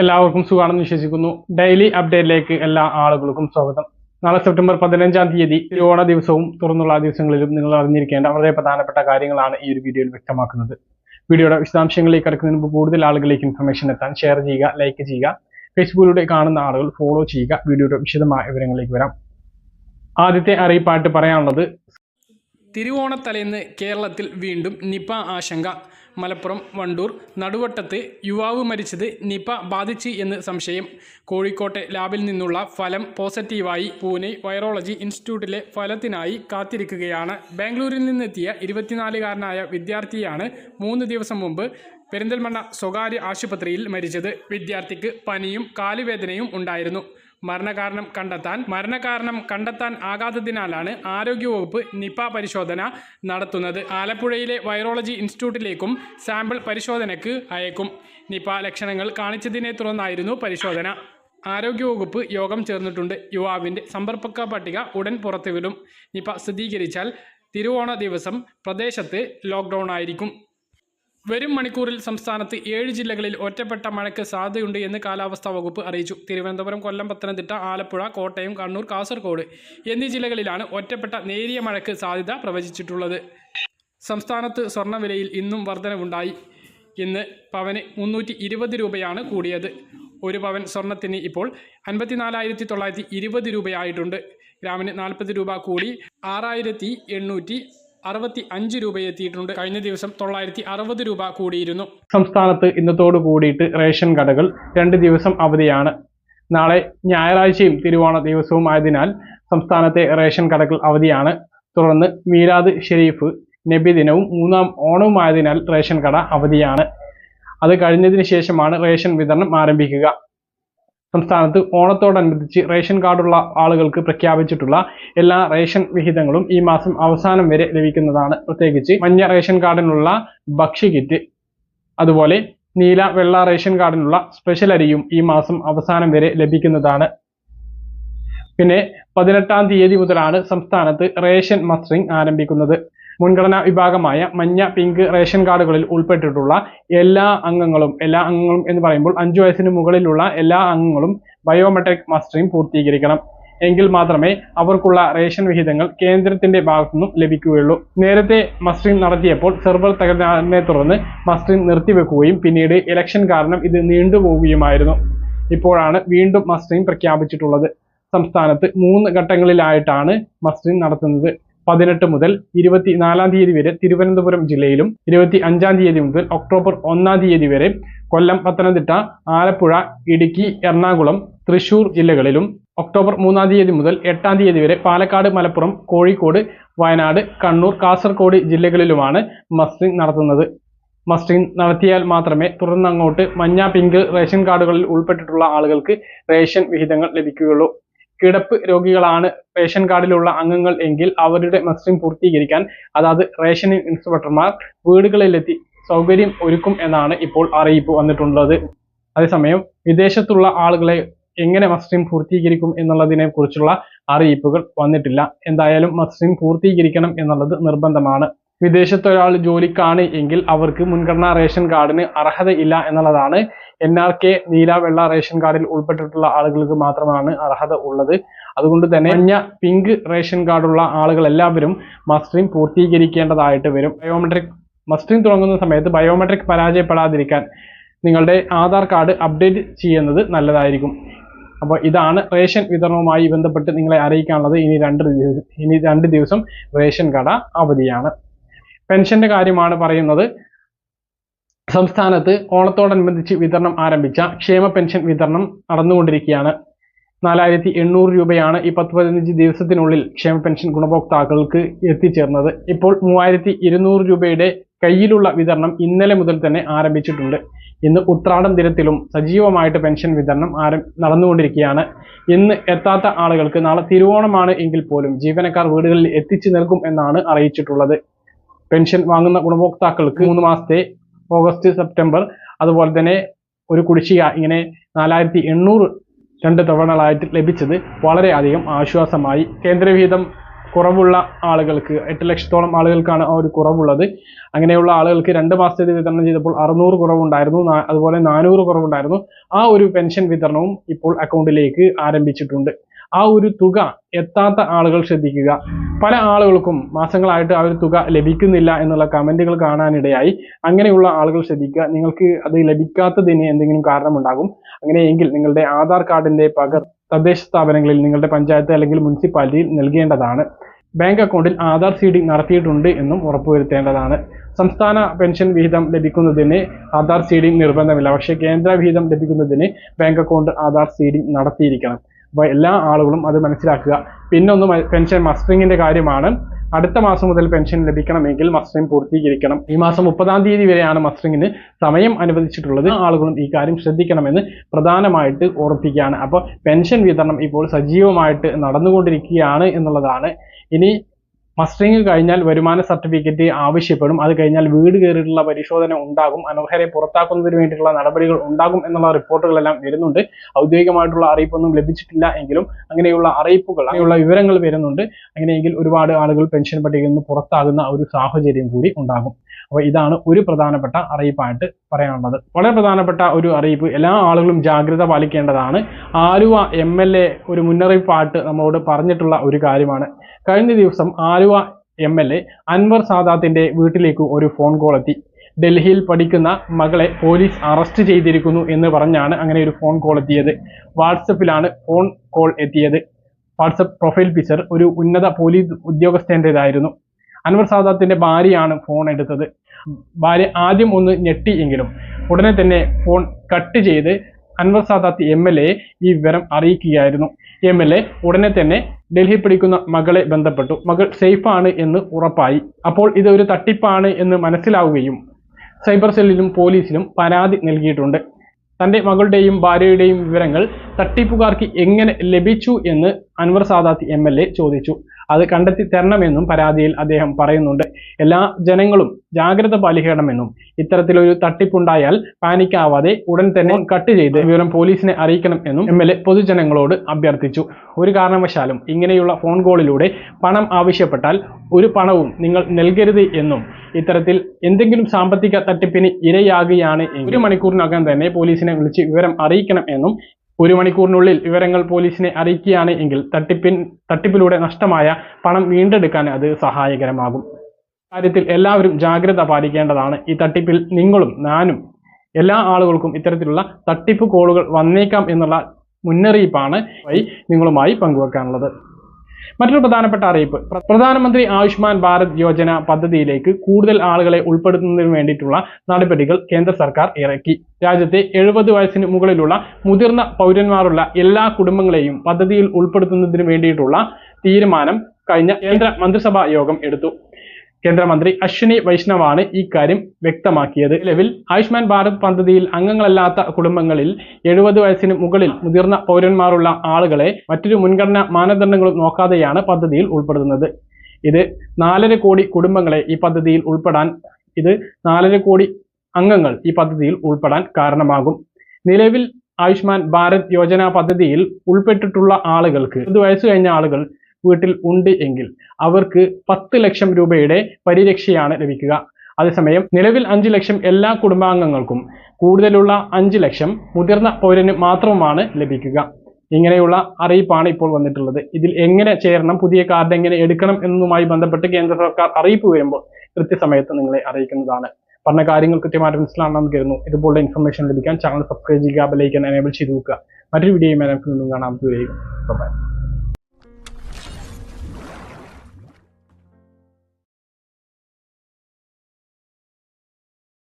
എല്ലാവർക്കും സുഖമാണെന്ന് വിശ്വസിക്കുന്നു. ഡെയിലി അപ്ഡേറ്റിലേക്ക് എല്ലാ ആളുകൾക്കും സ്വാഗതം. നാളെ സെപ്റ്റംബർ പതിനഞ്ചാം തീയതി തിരുവോണ ദിവസവും തുറന്നുള്ള ദിവസങ്ങളിലും നിങ്ങൾ അറിഞ്ഞിരിക്കേണ്ട വളരെ പ്രധാനപ്പെട്ട കാര്യങ്ങളാണ് ഈ ഒരു വീഡിയോയിൽ വ്യക്തമാക്കുന്നത്. വീഡിയോയുടെ വിശദാംശങ്ങളിലേക്ക് കിടക്കുന്നതിന് മുമ്പ് കൂടുതൽ ആളുകളിലേക്ക് ഇൻഫർമേഷൻ എത്താൻ ഷെയർ ചെയ്യുക ലൈക്ക് ചെയ്യുക ഫേസ്ബുക്കിലൂടെ കാണുന്ന ആളുകൾ ഫോളോ ചെയ്യുക വീഡിയോയുടെ വിശദമായ വിവരങ്ങളിലേക്ക് വരാം. ആദ്യത്തെ അറിയിപ്പായിട്ട് പറയാനുള്ളത് തിരുവോണത്തലേന്ന് കേരളത്തിൽ വീണ്ടും നിപ ആശങ്ക. മലപ്പുറം വണ്ടൂർ. നടുവട്ടത്ത് യുവാവ് മരിച്ചത് നിപ ബാധിച്ച് എന്ന് സംശയം. കോഴിക്കോട്ടെ ലാബിൽ നിന്നുള്ള ഫലം പോസിറ്റീവായി പൂനെ വൈറോളജി ഇൻസ്റ്റിറ്റ്യൂട്ടിലെ ഫലത്തിനായി കാത്തിരിക്കുകയാണ്. ബാംഗ്ലൂരിൽ നിന്നെത്തിയ ഇരുപത്തിനാലുകാരനായ വിദ്യാർത്ഥിയാണ് മൂന്ന് ദിവസം മുമ്പ് പെരിന്തൽമണ്ണ സ്വകാര്യ ആശുപത്രിയിൽ മരിച്ചത്. വിദ്യാർത്ഥിക്ക് പനിയും കാലുവേദനയും ഉണ്ടായിരുന്നു. മരണകാരണം കണ്ടെത്താൻ മരണകാരണം കണ്ടെത്താൻ ആകാത്തതിനാലാണ് ആരോഗ്യവകുപ്പ് നിപ പരിശോധന നടത്തുന്നത്. ആലപ്പുഴയിലെ വൈറോളജി ഇൻസ്റ്റിറ്റ്യൂട്ടിലേക്കും സാമ്പിൾ പരിശോധനയ്ക്ക് അയക്കും. നിപ ലക്ഷണങ്ങൾ കാണിച്ചതിനെ തുടർന്നായിരുന്നു പരിശോധന. ആരോഗ്യവകുപ്പ് യോഗം ചേർന്നിട്ടുണ്ട്. യുവാവിന്റെ സമ്പർക്ക പട്ടിക ഉടൻ പുറത്തുവിടും. നിപ സ്ഥിരീകരിച്ചാൽ തിരുവോണ ദിവസം പ്രദേശത്ത് ലോക്ക്ഡൗൺ ആയിരിക്കും. വരും മണിക്കൂറിൽ സംസ്ഥാനത്ത് ഏഴ് ജില്ലകളിൽ ഒറ്റപ്പെട്ട മഴയ്ക്ക് സാധ്യതയുണ്ട് എന്ന് കാലാവസ്ഥാ വകുപ്പ് അറിയിച്ചു. തിരുവനന്തപുരം കൊല്ലം പത്തനംതിട്ട ആലപ്പുഴ കോട്ടയം കണ്ണൂർ കാസർഗോഡ് എന്നീ ജില്ലകളിലാണ് ഒറ്റപ്പെട്ട നേരിയ മഴയ്ക്ക് സാധ്യത പ്രവചിച്ചിട്ടുള്ളത്. സംസ്ഥാനത്ത് സ്വർണവിലയിൽ ഇന്നും വർധനവുണ്ടായി ഇന്ന് പവന് മുന്നൂറ്റി ഇരുപത് രൂപയാണ് കൂടിയത്. ഒരു പവൻ സ്വർണത്തിന് ഇപ്പോൾ അൻപത്തിനാലായിരത്തി തൊള്ളായിരത്തി ഇരുപത് രൂപയായിട്ടുണ്ട്. ഗ്രാമിന് നാൽപ്പത് രൂപ കൂടി ആറായിരത്തി എണ്ണൂറ്റി അറുപത്തി അഞ്ച് രൂപയെത്തിയിട്ടുണ്ട് കഴിഞ്ഞ ദിവസം തൊള്ളായിരത്തി അറുപത് രൂപ കൂടിയിരുന്നു. സംസ്ഥാനത്ത് ഇന്നത്തോട് കൂടിയിട്ട് റേഷൻ കടകൾ രണ്ട് ദിവസം അവധിയാണ്. നാളെ ഞായറാഴ്ചയും തിരുവോണ ദിവസവും ആയതിനാൽ സംസ്ഥാനത്തെ റേഷൻ കടകൾ അവധിയാണ്. തുടർന്ന് മീരാദ് ഷെരീഫ് നബി ദിനവും മൂന്നാം ഓണവും ആയതിനാൽ റേഷൻ കട അവധിയാണ്. അത് കഴിഞ്ഞതിന് ശേഷമാണ് റേഷൻ വിതരണം ആരംഭിക്കുക. സംസ്ഥാനത്ത് ഓണത്തോടനുബന്ധിച്ച് റേഷൻ കാർഡുള്ള ആളുകൾക്ക് പ്രഖ്യാപിച്ചിട്ടുള്ള എല്ലാ റേഷൻ വിഹിതങ്ങളും ഈ മാസം അവസാനം വരെ ലഭിക്കുന്നതാണ്. പ്രത്യേകിച്ച് മഞ്ഞ റേഷൻ കാർഡിനുള്ള ഭക്ഷ്യ കിറ്റ് അതുപോലെ നീല വെള്ള റേഷൻ കാർഡിനുള്ള സ്പെഷ്യൽ അരിയും ഈ മാസം അവസാനം വരെ ലഭിക്കുന്നതാണ്. പിന്നെ പതിനെട്ടാം തീയതി മുതലാണ് സംസ്ഥാനത്ത് റേഷൻ മസ്റ്ററിംഗ് ആരംഭിക്കുന്നത്. മുൻഗണനാ വിഭാഗമായ മഞ്ഞ പിങ്ക് റേഷൻ കാർഡുകളിൽ ഉൾപ്പെട്ടിട്ടുള്ള എല്ലാ അംഗങ്ങളും എല്ലാ അംഗങ്ങളും എന്ന് പറയുമ്പോൾ അഞ്ചു വയസ്സിന് മുകളിലുള്ള എല്ലാ അംഗങ്ങളും ബയോമെട്രിക് മസ്റ്ററിംഗ് പൂർത്തീകരിക്കണം. എങ്കിൽ മാത്രമേ അവർക്കുള്ള റേഷൻ വിഹിതങ്ങൾ കേന്ദ്രത്തിന്റെ ഭാഗത്തുനിന്നും ലഭിക്കുകയുള്ളൂ. നേരത്തെ മസ്റ്ററിംഗ് നടത്തിയപ്പോൾ സെർവർ തകരാറിനെ തുടർന്ന് മസ്റ്ററിംഗ് നിർത്തിവെക്കുകയും പിന്നീട് ഇലക്ഷൻ കാരണം ഇത് നീണ്ടുപോവുകയുമായിരുന്നു. ഇപ്പോഴാണ് വീണ്ടും മസ്റ്ററിംഗ് പ്രഖ്യാപിച്ചിട്ടുള്ളത്. സംസ്ഥാനത്ത് മൂന്ന് ഘട്ടങ്ങളിലായിട്ടാണ് മസ്റ്ററിംഗ് നടത്തുന്നത്. പതിനെട്ട് മുതൽ ഇരുപത്തിനാലാം തീയതി വരെ തിരുവനന്തപുരം ജില്ലയിലും ഇരുപത്തി അഞ്ചാം തീയതി മുതൽ ഒക്ടോബർ ഒന്നാം തീയതി വരെ കൊല്ലം പത്തനംതിട്ട ആലപ്പുഴ ഇടുക്കി എറണാകുളം തൃശൂർ ജില്ലകളിലും ഒക്ടോബർ മൂന്നാം തീയതി മുതൽ എട്ടാം തീയതി വരെ പാലക്കാട് മലപ്പുറം കോഴിക്കോട് വയനാട് കണ്ണൂർ കാസർഗോഡ് ജില്ലകളിലുമാണ് മസ്റ്റിംഗ് നടത്തുന്നത്. മസ്റ്റിംഗ് നടത്തിയാൽ മാത്രമേ തുടർന്ന് അങ്ങോട്ട് മഞ്ഞ പിങ്ക് റേഷൻ കാർഡുകളിൽ ഉൾപ്പെട്ടിട്ടുള്ള ആളുകൾക്ക് റേഷൻ വിഹിതങ്ങൾ ലഭിക്കുകയുള്ളൂ. കിടപ്പ് രോഗികളാണ് റേഷൻ കാർഡിലുള്ള അംഗങ്ങൾ എങ്കിൽ അവരുടെ മസ്റ്റിംഗ് പൂർത്തീകരിക്കാൻ അതാത് റേഷനിംഗ് ഇൻസ്പെക്ടർമാർ വീടുകളിലെത്തി സൗകര്യം ഒരുക്കും എന്നാണ് ഇപ്പോൾ അറിയിപ്പ് വന്നിട്ടുള്ളത്. അതേസമയം വിദേശത്തുള്ള ആളുകളെ എങ്ങനെ മസ്റ്ററിംഗ് പൂർത്തീകരിക്കും എന്നുള്ളതിനെ കുറിച്ചുള്ള അറിയിപ്പുകൾ വന്നിട്ടില്ല. എന്തായാലും മസ്റ്ററിംഗ് പൂർത്തീകരിക്കണം എന്നുള്ളത് നിർബന്ധമാണ്. വിദേശത്തൊരാൾ ജോലിക്കാണ് എങ്കിൽ അവർക്ക് മുൻഗണനാ റേഷൻ കാർഡിന് അർഹതയില്ല എന്നുള്ളതാണ് എൻ ആർ കെ നീല വെള്ള റേഷൻ കാർഡിൽ ഉൾപ്പെട്ടിട്ടുള്ള ആളുകൾക്ക് മാത്രമാണ് അർഹത ഉള്ളത്. അതുകൊണ്ട് തന്നെ മഞ്ഞ പിങ്ക് റേഷൻ കാർഡുള്ള ആളുകൾ എല്ലാവരും മസ്റ്ററിംഗ് പൂർത്തീകരിക്കേണ്ടതായിട്ട് വരും. ബയോമെട്രിക് മസ്റ്ററിംഗ് തുടങ്ങുന്ന സമയത്ത് ബയോമെട്രിക് പരാജയപ്പെടാതിരിക്കാൻ നിങ്ങളുടെ ആധാർ കാർഡ് അപ്ഡേറ്റ് ചെയ്യുന്നത് നല്ലതായിരിക്കും. അപ്പോൾ ഇതാണ് റേഷൻ വിതരണവുമായി ബന്ധപ്പെട്ട് നിങ്ങളെ അറിയിക്കാനുള്ളത്. ഇനി രണ്ട് ഇനി രണ്ട് ദിവസം റേഷൻ കട അവധിയാണ്. പെൻഷന്റെ കാര്യമാണ് പറയുന്നത്. സംസ്ഥാനത്ത് ഓണത്തോടനുബന്ധിച്ച് വിതരണം ആരംഭിച്ച ക്ഷേമ പെൻഷൻ വിതരണം നടന്നുകൊണ്ടിരിക്കുകയാണ്. നാലായിരത്തി എണ്ണൂറ് രൂപയാണ് ഈ പത്ത് പതിനഞ്ച് ദിവസത്തിനുള്ളിൽ ക്ഷേമ പെൻഷൻ ഗുണഭോക്താക്കൾക്ക് എത്തിച്ചേർന്നത്. ഇപ്പോൾ മൂവായിരത്തി ഇരുന്നൂറ് രൂപയുടെ കയ്യിലുള്ള വിതരണം ഇന്നലെ മുതൽ തന്നെ ആരംഭിച്ചിട്ടുണ്ട്. ഇന്ന് ഉത്രാടം ദിനത്തിലും സജീവമായിട്ട് പെൻഷൻ വിതരണം ആരം നടന്നുകൊണ്ടിരിക്കുകയാണ്. ഇന്ന് എത്താത്ത ആളുകൾക്ക് നാളെ തിരുവോണമാണ് എങ്കിൽ പോലും ജീവനക്കാർ വീടുകളിൽ എത്തിച്ചു നൽകും എന്നാണ് അറിയിച്ചിട്ടുള്ളത്. പെൻഷൻ വാങ്ങുന്ന ഗുണഭോക്താക്കൾക്ക് മൂന്ന് മാസത്തെ ഓഗസ്റ്റ് സെപ്റ്റംബർ അതുപോലെ തന്നെ ഒരു കുടിശ്ശിക ഇങ്ങനെ നാലായിരത്തി എണ്ണൂറ് രണ്ട് തവണകളായിട്ട് ലഭിച്ചത് വളരെയധികം ആശ്വാസമായി. കേന്ദ്രവിഹിതം കുറവുള്ള ആളുകൾക്ക് എട്ട് ലക്ഷത്തോളം ആളുകൾക്കാണ് ആ ഒരു കുറവുള്ളത്. അങ്ങനെയുള്ള ആളുകൾക്ക് രണ്ട് മാസത്തേത് വിതരണം ചെയ്തപ്പോൾ അറുന്നൂറ് കുറവുണ്ടായിരുന്നു അതുപോലെ നാനൂറ് കുറവുണ്ടായിരുന്നു. ആ ഒരു പെൻഷൻ വിതരണവും ഇപ്പോൾ അക്കൗണ്ടിലേക്ക് ആരംഭിച്ചിട്ടുണ്ട്. ആ ഒരു തുക എത്താത്ത ആളുകൾ ശ്രദ്ധിക്കുക. പല ആളുകൾക്കും മാസങ്ങളായിട്ട് ആ ഒരു തുക ലഭിക്കുന്നില്ല എന്നുള്ള കമന്റുകൾ കാണാനിടയായി. അങ്ങനെയുള്ള ആളുകൾ ശ്രദ്ധിക്കുക. നിങ്ങൾക്ക് അത് ലഭിക്കാത്തതിന് എന്തെങ്കിലും കാരണമുണ്ടാകും. അങ്ങനെയെങ്കിൽ നിങ്ങളുടെ ആധാർ കാർഡിന്റെ പകർ തദ്ദേശ സ്ഥാപനങ്ങളിൽ നിങ്ങളുടെ പഞ്ചായത്ത് അല്ലെങ്കിൽ മുനിസിപ്പാലിറ്റിയിൽ നൽകേണ്ടതാണ്. ബാങ്ക് അക്കൗണ്ടിൽ ആധാർ സീഡിംഗ് നടത്തിയിട്ടുണ്ട് എന്നും ഉറപ്പുവരുത്തേണ്ടതാണ്. സംസ്ഥാന പെൻഷൻ വിഹിതം ലഭിക്കുന്നതിന് ആധാർ സീഡിംഗ് നിർബന്ധമില്ല. പക്ഷേ കേന്ദ്ര വിഹിതം ലഭിക്കുന്നതിന് ബാങ്ക് അക്കൗണ്ട് ആധാർ സീഡിംഗ് നടത്തിയിരിക്കണം. അപ്പോൾ എല്ലാ ആളുകളും അത് മനസ്സിലാക്കുക. പിന്നെ ഒന്ന് പെൻഷൻ മസ്റ്ററിങ്ങിന്റെ കാര്യമാണ്. അടുത്ത മാസം മുതൽ പെൻഷൻ ലഭിക്കണമെങ്കിൽ മസ്റ്ററിംഗ് പൂർത്തീകരിക്കണം. ഈ മാസം മുപ്പതാം തീയതി വരെയാണ് മസ്റ്ററിങ്ങിന് സമയം അനുവദിച്ചിട്ടുള്ളത്. ആളുകളും ഈ കാര്യം ശ്രദ്ധിക്കണമെന്ന് പ്രധാനമായിട്ട് ഓർപ്പിക്കുകയാണ്. അപ്പോൾ പെൻഷൻ വിതരണം ഇപ്പോൾ സജീവമായിട്ട് നടന്നുകൊണ്ടിരിക്കുകയാണ് എന്നുള്ളതാണ്. ഇനി മസ്റ്ററിംഗ് കഴിഞ്ഞാൽ വരുമാന സർട്ടിഫിക്കറ്റ് ആവശ്യപ്പെടും. അത് കഴിഞ്ഞാൽ വീട് കയറിയിട്ടുള്ള പരിശോധന ഉണ്ടാകും. അനർഹരെ പുറത്താക്കുന്നതിന് വേണ്ടിയിട്ടുള്ള നടപടികൾ ഉണ്ടാകും എന്നുള്ള റിപ്പോർട്ടുകളെല്ലാം വരുന്നുണ്ട്. ഔദ്യോഗികമായിട്ടുള്ള അറിയിപ്പൊന്നും ലഭിച്ചിട്ടില്ല എങ്കിലും അങ്ങനെയുള്ള അറിയിപ്പുകൾ അങ്ങനെയുള്ള വിവരങ്ങൾ വരുന്നുണ്ട്. അങ്ങനെയെങ്കിൽ ഒരുപാട് ആളുകൾ പെൻഷൻ പട്ടികയിൽ നിന്ന് പുറത്താകുന്ന ഒരു സാഹചര്യം കൂടി ഉണ്ടാകും. അപ്പോൾ ഇതാണ് ഒരു പ്രധാനപ്പെട്ട അറിയിപ്പായിട്ട് പറയാനുള്ളത്. വളരെ പ്രധാനപ്പെട്ട ഒരു അറിയിപ്പ്. എല്ലാ ആളുകളും ജാഗ്രത പാലിക്കേണ്ടതാണ്. ആലുവ എം ഒരു മുന്നറിയിപ്പായിട്ട് നമ്മളോട് പറഞ്ഞിട്ടുള്ള ഒരു കാര്യമാണ്. കഴിഞ്ഞ ദിവസം Aluva M L A Anvar സാദാത്തിന്റെ വീട്ടിലേക്ക് ഒരു ഫോൺ കോൾ എത്തി. ഡൽഹിയിൽ പഠിക്കുന്ന മകളെ പോലീസ് അറസ്റ്റ് ചെയ്തിരിക്കുന്നു എന്ന് പറഞ്ഞാണ് അങ്ങനെ ഒരു ഫോൺ കോൾ എത്തിയത്. വാട്സപ്പിലാണ് ഫോൺ കോൾ എത്തിയത്. വാട്സപ്പ് പ്രൊഫൈൽ പിക്ചർ ഒരു ഉന്നത പോലീസ് ഉദ്യോഗസ്ഥന്റെതായിരുന്നു അൻവർ സാദാത്തിന്റെ ഭാര്യയാണ് ഫോൺ എടുത്തത്. ഭാര്യ ആദ്യം ഒന്ന് ഞെട്ടി എങ്കിലും ഉടനെ തന്നെ ഫോൺ കട്ട് ചെയ്ത് Anvar Sadath M L A ഈ വിവരം അറിയിക്കുകയായിരുന്നു. എം എൽ എ ഉടനെ തന്നെ ഡൽഹി പിടിക്കുന്ന മകളെ ബന്ധപ്പെട്ടു. മകൾ സേഫാണ് എന്ന് ഉറപ്പായി. അപ്പോൾ ഇത് ഒരു തട്ടിപ്പാണ് എന്ന് മനസ്സിലാവുകയും സൈബർ സെല്ലിലും പോലീസിലും പരാതി നൽകിയിട്ടുണ്ട്. തന്റെ മകളുടെയും ഭാര്യയുടെയും വിവരങ്ങൾ തട്ടിപ്പുകാർക്ക് എങ്ങനെ ലഭിച്ചു എന്ന് അൻവർ സാദാത്ത് എ ചോദിച്ചു. അത് കണ്ടെത്തി തരണമെന്നും പരാതിയിൽ അദ്ദേഹം പറയുന്നുണ്ട്. എല്ലാ ജനങ്ങളും ജാഗ്രത പാലിക്കണമെന്നും ഇത്തരത്തിലൊരു തട്ടിപ്പുണ്ടായാൽ പാനിക്കാവാതെ ഉടൻ തന്നെ കട്ട് ചെയ്ത് വിവരം പോലീസിനെ അറിയിക്കണം എന്നും എം പൊതുജനങ്ങളോട് അഭ്യർത്ഥിച്ചു. ഒരു കാരണവശാലും ഇങ്ങനെയുള്ള ഫോൺ കോളിലൂടെ പണം ആവശ്യപ്പെട്ടാൽ ഒരു പണവും നിങ്ങൾ നൽകരുത് എന്നും ഇത്തരത്തിൽ എന്തെങ്കിലും സാമ്പത്തിക തട്ടിപ്പിന് ഇരയാകുകയാണ് ഒരു മണിക്കൂറിനകം തന്നെ പോലീസിനെ വിളിച്ച് വിവരം അറിയിക്കണം എന്നും ഒരു മണിക്കൂറിനുള്ളിൽ വിവരങ്ങൾ പോലീസിനെ അറിയിക്കുകയാണ് എങ്കിൽ തട്ടിപ്പിൻ തട്ടിപ്പിലൂടെ നഷ്ടമായ പണം വീണ്ടെടുക്കാൻ അത് സഹായകരമാകും. കാര്യത്തിൽ എല്ലാവരും ജാഗ്രത പാലിക്കേണ്ടതാണ്. ഈ തട്ടിപ്പിൽ നിങ്ങളും ഞാനും എല്ലാ ആളുകൾക്കും ഇത്തരത്തിലുള്ള തട്ടിപ്പ് കോളുകൾ വന്നേക്കാം എന്നുള്ള മുന്നറിയിപ്പാണ് നിങ്ങളുമായി പങ്കുവെക്കാനുള്ളത്. മറ്റൊരു പ്രധാനപ്പെട്ട അറിയിപ്പ്. പ്രധാനമന്ത്രി ആയുഷ്മാൻ ഭാരത് യോജന പദ്ധതിയിലേക്ക് കൂടുതൽ ആളുകളെ ഉൾപ്പെടുത്തുന്നതിന് വേണ്ടിയിട്ടുള്ള നടപടികൾ കേന്ദ്ര സർക്കാർ ഇറക്കി. രാജ്യത്തെ എഴുപത് വയസ്സിന് മുകളിലുള്ള മുതിർന്ന പൗരന്മാരുള്ള എല്ലാ കുടുംബങ്ങളെയും പദ്ധതിയിൽ ഉൾപ്പെടുത്തുന്നതിന് വേണ്ടിയിട്ടുള്ള തീരുമാനം കഴിഞ്ഞ കേന്ദ്ര മന്ത്രിസഭാ യോഗം എടുത്തു. കേന്ദ്രമന്ത്രി അശ്വിനി വൈഷ്ണവാണ് ഈ കാര്യം വ്യക്തമാക്കിയത്. നിലവിൽ ആയുഷ്മാൻ ഭാരത് പദ്ധതിയിൽ അംഗങ്ങളല്ലാത്ത കുടുംബങ്ങളിൽ എഴുപത് വയസ്സിന് മുകളിൽ മുതിർന്ന പൗരന്മാരുള്ള ആളുകളെ മറ്റൊരു മുൻഗണനാ മാനദണ്ഡങ്ങളും നോക്കാതെയാണ് പദ്ധതിയിൽ ഉൾപ്പെടുത്തുന്നത് ഇത് നാലര കോടി കുടുംബങ്ങളെ ഈ പദ്ധതിയിൽ ഉൾപ്പെടാൻ ഇത് നാലര കോടി അംഗങ്ങൾ ഈ പദ്ധതിയിൽ ഉൾപ്പെടാൻ കാരണമാകും. നിലവിൽ ആയുഷ്മാൻ ഭാരത് യോജന പദ്ധതിയിൽ ഉൾപ്പെട്ടിട്ടുള്ള ആളുകൾക്ക് ഇത് വയസ്സ് കഴിഞ്ഞ ആളുകൾ വീട്ടിൽ ഉണ്ട് എങ്കിൽ അവർക്ക് പത്ത് ലക്ഷം രൂപയുടെ പരിരക്ഷയാണ് ലഭിക്കുക. അതേസമയം നിലവിൽ അഞ്ച് ലക്ഷം എല്ലാ കുടുംബാംഗങ്ങൾക്കും കൂടുതലുള്ള അഞ്ച് ലക്ഷം മുതിർന്ന പൗരന് മാത്രവുമാണ് ലഭിക്കുക. ഇങ്ങനെയുള്ള അറിയിപ്പാണ് ഇപ്പോൾ വന്നിട്ടുള്ളത്. ഇതിൽ എങ്ങനെ ചേരണം പുതിയ കാർഡ് എങ്ങനെ എടുക്കണം എന്നതുമായി ബന്ധപ്പെട്ട് കേന്ദ്ര സർക്കാർ അറിയിപ്പ് വരുമ്പോൾ കൃത്യസമയത്ത് നിങ്ങളെ അറിയിക്കുന്നതാണ്. പറഞ്ഞ കാര്യങ്ങൾ കൃത്യമായിട്ട് മനസ്സിലാണെന്ന് കരുതുന്നു. ഇതുപോലുള്ള ഇൻഫർമേഷൻ ലഭിക്കാൻ ചാനൽ സബ്സ്ക്രൈബ് ചെയ്യുക ബെലൈക്കൻ എനേബിൾ ചെയ്ത് വെക്കുക. മറ്റൊരു വീഡിയോയും നമുക്ക് വീണ്ടും ബൈ